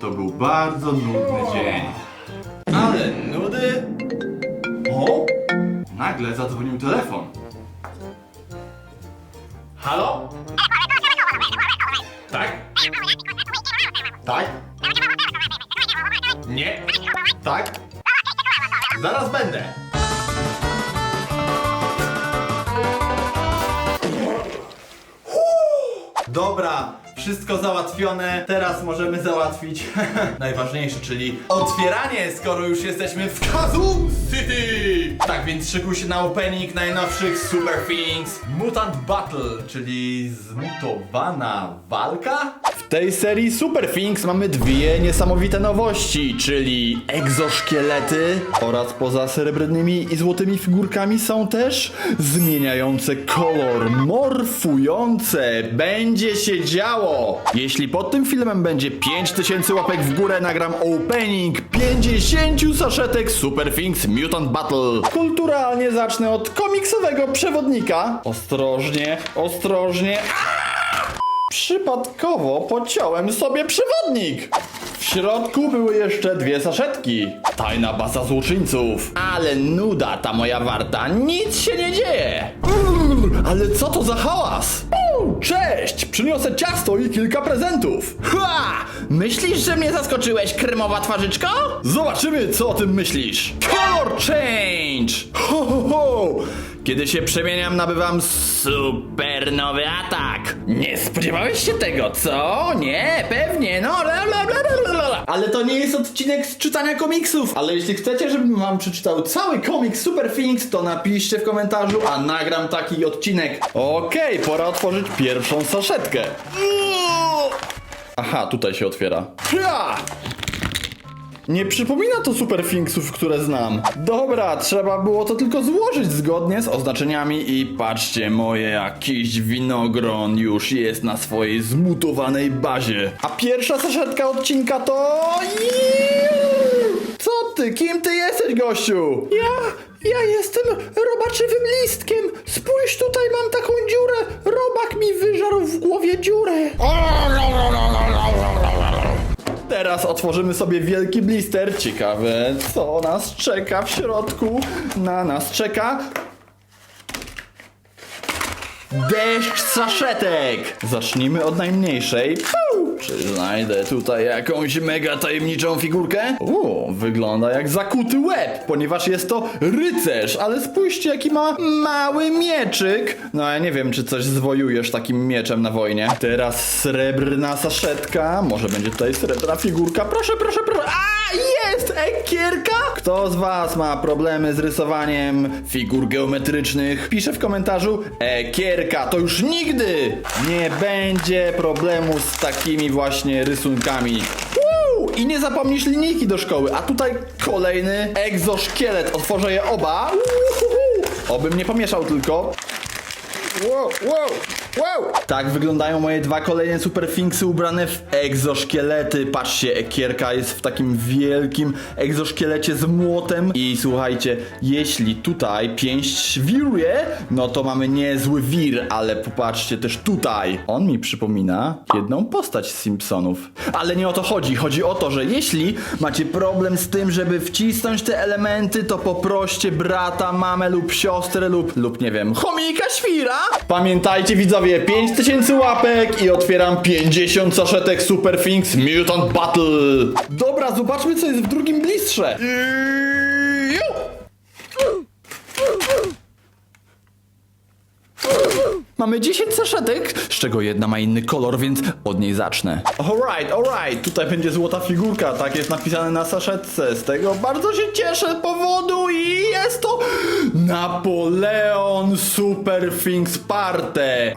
To był bardzo nudny dzień. Ale nudy! O! Nagle zadzwonił telefon. Halo? Tak? Tak? Nie? Tak? Zaraz będę. Dobra, wszystko załatwione. Teraz możemy załatwić najważniejsze, czyli otwieranie, skoro już jesteśmy w Kazoo City! Tak więc szykuj się na opening najnowszych Super Things Mutant Battle, czyli zmutowana walka? W tej serii Super Things mamy dwie niesamowite nowości, czyli egzoszkielety oraz poza srebrnymi i złotymi figurkami są też zmieniające kolor, morfujące. Będzie się działo! Jeśli pod tym filmem będzie 5000 łapek w górę, nagram opening 50 saszetek Super Things Mutant Battle. Kulturalnie zacznę od komiksowego przewodnika. Ostrożnie, ostrożnie. Przypadkowo pociąłem sobie przewodnik. W środku były jeszcze dwie saszetki. Tajna baza złoczyńców. Ale nuda ta moja warta, nic się nie dzieje. Ale co to za hałas? Cześć! Przyniosę ciasto i kilka prezentów. Ha! Myślisz, że mnie zaskoczyłeś, kremowa twarzyczko? Zobaczymy, co o tym myślisz. Color change! Ho, ho, ho! Kiedy się przemieniam, nabywam Super nowy atak! Nie spodziewałeś się tego, co? Nie, pewnie, no la la la la Ale to nie jest odcinek z czytania komiksów. Ale jeśli chcecie, żebym wam przeczytał cały komiks Super Things, to napiszcie w komentarzu, a nagram taki odcinek. Okej, pora otworzyć pierwszą saszetkę. Aha, tutaj się otwiera. Ja! Nie przypomina to Super Thingsów, które znam. Dobra, trzeba było to tylko złożyć zgodnie z oznaczeniami i patrzcie, moje jakiś winogron już jest na swojej zmutowanej bazie. A pierwsza saszetka odcinka to... Co ty? Kim ty jesteś, gościu? Ja... Ja jestem robaczywym listkiem. Spójrz, tutaj mam taką dziurę. Robak mi wyżarł w głowie dziurę. Teraz otworzymy sobie wielki blister. Ciekawe, co nas czeka w środku. Na nas czeka. Deszcz saszetek! Zacznijmy od najmniejszej. Czy znajdę tutaj jakąś mega tajemniczą figurkę? O, wygląda jak zakuty łeb, ponieważ jest to rycerz, ale spójrzcie jaki ma mały mieczyk. No ja nie wiem, czy coś zwojujesz takim mieczem na wojnie. Teraz srebrna saszetka, może będzie tutaj srebrna figurka. Proszę, proszę, proszę. A, jest! Ekierka? Kto z was ma problemy z rysowaniem figur geometrycznych? Pisze w komentarzu Ekierka, to już nigdy nie będzie problemu z takimi właśnie rysunkami. Woo! I nie zapomnisz linijki do szkoły. A tutaj kolejny egzoszkielet. Otworzę je oba. Uhuhu. Obym nie pomieszał tylko. Wow, wow, wow. Tak wyglądają moje dwa kolejne super finksy ubrane w egzoszkielety. Patrzcie, ekierka jest w takim wielkim egzoszkielecie z młotem. I słuchajcie, jeśli tutaj pięść wiruje, no to mamy niezły wir, ale popatrzcie też tutaj. On mi przypomina jedną postać z Simpsonów. Ale nie o to chodzi. Chodzi o to, że jeśli macie problem z tym, żeby wcisnąć te elementy, to poproście brata, mamę lub siostrę lub, lub nie wiem, chomika świra. Pamiętajcie widzowie, 5000 łapek i otwieram 50 saszetek Super Things Mutant Battle. Dobra, zobaczmy co jest w drugim blistrze. Mamy 10 saszetek, z czego jedna ma inny kolor, więc od niej zacznę. Alright, alright, tutaj będzie złota figurka, tak jest napisane na saszetce. Z tego bardzo się cieszę powodu i jest to Napoleon Super Things.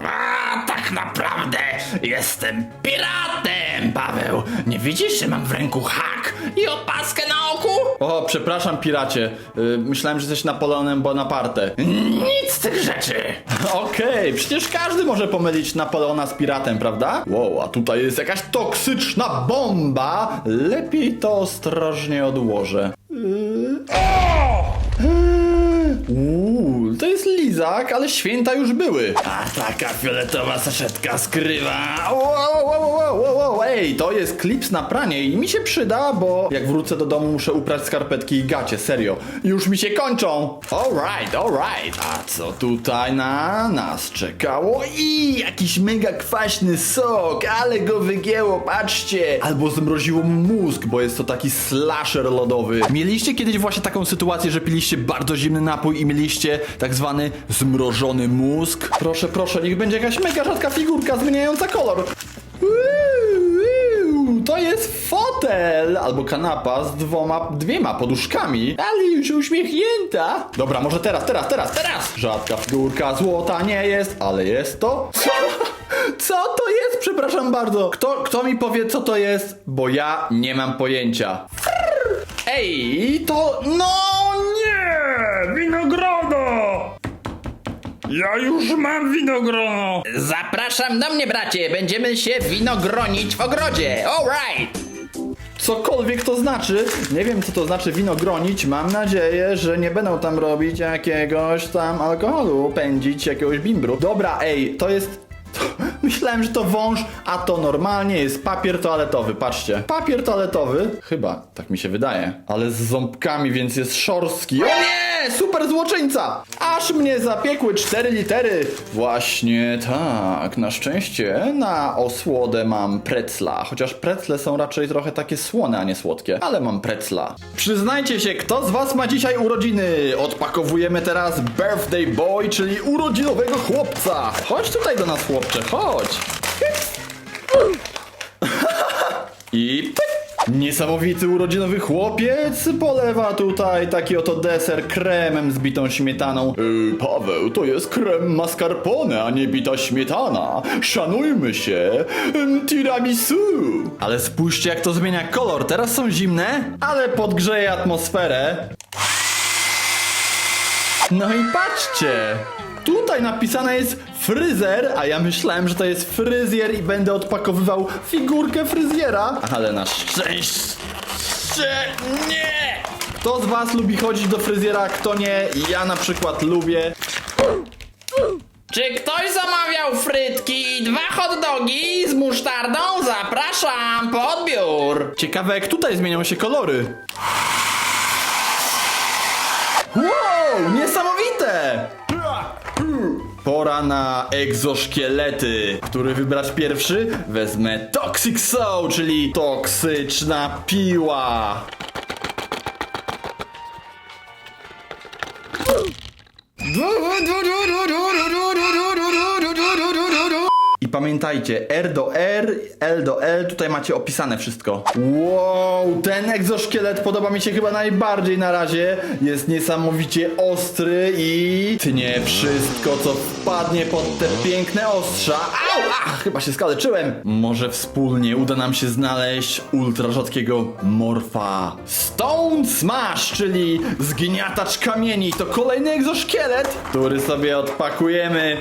A tak naprawdę jestem piratem, Paweł. Nie widzisz, że mam w ręku hak i opaskę na oku? O, przepraszam piracie, yy, myślałem, że jesteś Napoleonem Bonaparte. Nic z tych rzeczy. Okej, przecież każdy może pomylić Napoleona z piratem, prawda? Wow, a tutaj jest jakaś toksyczna bomba. Lepiej to ostrożnie odłożę. Yy. Uuu, to ale święta już były. A taka fioletowa saszetka skrywa. Wow, wow, wow, wow, wow, ej, to jest klips na pranie i mi się przyda, bo jak wrócę do domu muszę uprać skarpetki i gacie, serio. Już mi się kończą. Alright, alright. A co tutaj na nas czekało? I jakiś mega kwaśny sok, ale go wygięło, patrzcie. Albo zmroziło mózg, bo jest to taki slasher lodowy. Mieliście kiedyś właśnie taką sytuację, że piliście bardzo zimny napój i mieliście tak zwany zmrożony mózg? Proszę, proszę, niech będzie jakaś mega rzadka figurka zmieniająca kolor. To jest fotel albo kanapa z dwoma, dwiema poduszkami, ale już uśmiechnięta. Dobra, może teraz, teraz, teraz, teraz. Rzadka figurka złota nie jest, ale jest to. Co? Co to jest? Przepraszam bardzo. Kto, kto mi powie, co to jest? Bo ja nie mam pojęcia. Ej, to. No Ja już mam winogrono! Zapraszam do mnie, bracie! Będziemy się winogronić w ogrodzie! Alright! Cokolwiek to znaczy, nie wiem co to znaczy winogronić, mam nadzieję, że nie będą tam robić jakiegoś tam alkoholu, pędzić jakiegoś bimbru. Dobra, ej, to jest... Myślałem, że to wąż, a to normalnie jest papier toaletowy, patrzcie. Papier toaletowy, chyba, tak mi się wydaje, ale z ząbkami, więc jest szorstki. O nie! Super złoczyńca! Aż mnie zapiekły cztery litery. Właśnie tak, na szczęście na osłodę mam precla, chociaż precle są raczej trochę takie słone, a nie słodkie, ale mam precla. Przyznajcie się, kto z was ma dzisiaj urodziny? Odpakowujemy teraz birthday boy, czyli urodzinowego chłopca. Chodź tutaj do nas chłopcze, chodź. I pyk. Niesamowity urodzinowy chłopiec polewa tutaj taki oto deser kremem z bitą śmietaną. Yy, Paweł, to jest krem mascarpone, a nie bita śmietana. Szanujmy się. Ym, tiramisu. Ale spójrzcie jak to zmienia kolor. Teraz są zimne, ale podgrzeje atmosferę. No i patrzcie! Tutaj napisane jest fryzer, a ja myślałem, że to jest fryzjer i będę odpakowywał figurkę fryzjera. Ale na szczęście nie! Kto z was lubi chodzić do fryzjera, kto nie? Ja na przykład lubię. Czy ktoś zamawiał frytki i dwa hot dogi z musztardą? Zapraszam po odbiór! Ciekawe jak tutaj zmienią się kolory. Na egzoszkielety. Który wybrać pierwszy? Wezmę Toxic Soul, czyli toksyczna piła. Pamiętajcie, R do R, L do L, tutaj macie opisane wszystko. Wow, ten egzoszkielet podoba mi się chyba najbardziej na razie. Jest niesamowicie ostry i tnie wszystko, co wpadnie pod te piękne ostrza. Au, ach, chyba się skaleczyłem. Może wspólnie uda nam się znaleźć ultra rzadkiego morfa. Stone Smash, czyli zgniatacz kamieni. To kolejny egzoszkielet, który sobie odpakujemy.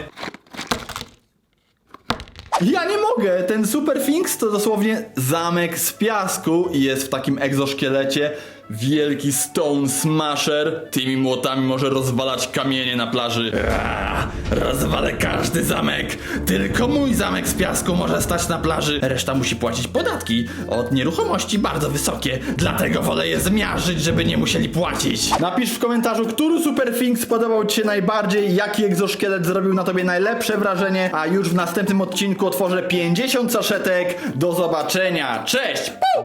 Ja nie mogę! Ten Super Finks to dosłownie zamek z piasku i jest w takim egzoszkielecie. Wielki Stone Smasher. Tymi młotami może rozwalać kamienie na plaży. A, rozwalę każdy zamek! Tylko mój zamek z piasku może stać na plaży. Reszta musi płacić podatki od nieruchomości bardzo wysokie. Dlatego wolę je zmiażdżyć, żeby nie musieli płacić. Napisz w komentarzu, który Super Finks podobał Ci się najbardziej, jaki egzoszkielet zrobił na Tobie najlepsze wrażenie, a już w następnym odcinku otworzę 50 saszetek. Do zobaczenia. Cześć!